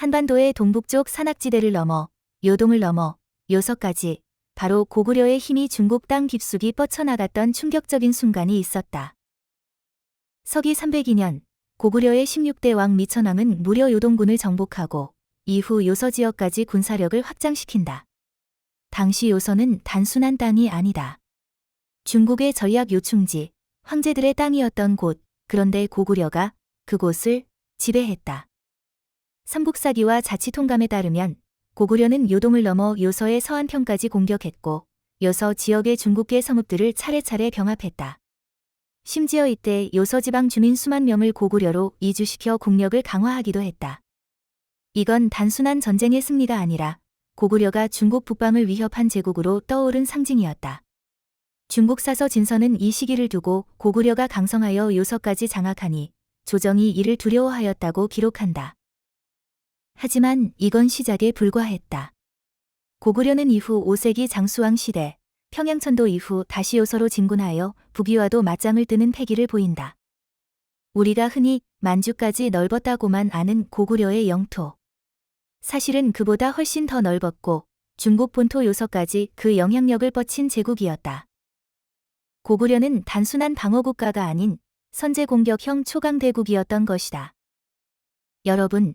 한반도의 동북쪽 산악지대를 넘어 요동을 넘어 요서까지 바로 고구려의 힘이 중국 땅 깊숙이 뻗쳐나갔던 충격적인 순간이 있었다. 서기 302년 고구려의 16대 왕 미천왕은 무려 요동군을 정복하고 이후 요서 지역까지 군사력을 확장시킨다. 당시 요서는 단순한 땅이 아니다. 중국의 전략 요충지, 황제들의 땅이었던 곳, 그런데 고구려가 그곳을 지배했다. 삼국사기와 자치통감에 따르면 고구려는 요동을 넘어 요서의 서안평까지 공격했고 요서 지역의 중국계 성읍들을 차례차례 병합했다. 심지어 이때 요서 지방 주민 수만 명을 고구려로 이주시켜 국력을 강화하기도 했다. 이건 단순한 전쟁의 승리가 아니라 고구려가 중국 북방을 위협한 제국으로 떠오른 상징이었다. 중국 사서 진서는 이 시기를 두고 고구려가 강성하여 요서까지 장악하니 조정이 이를 두려워하였다고 기록한다. 하지만 이건 시작에 불과했다. 고구려는 이후 5세기 장수왕 시대 평양천도 이후 다시 요서로 진군하여 북위와도 맞짱을 뜨는 패기를 보인다. 우리가 흔히 만주까지 넓었다고만 아는 고구려의 영토. 사실은 그보다 훨씬 더 넓었고 중국 본토 요서까지 그 영향력을 뻗친 제국이었다. 고구려는 단순한 방어국가가 아닌 선제 공격형 초강대국이었던 것이다. 여러분,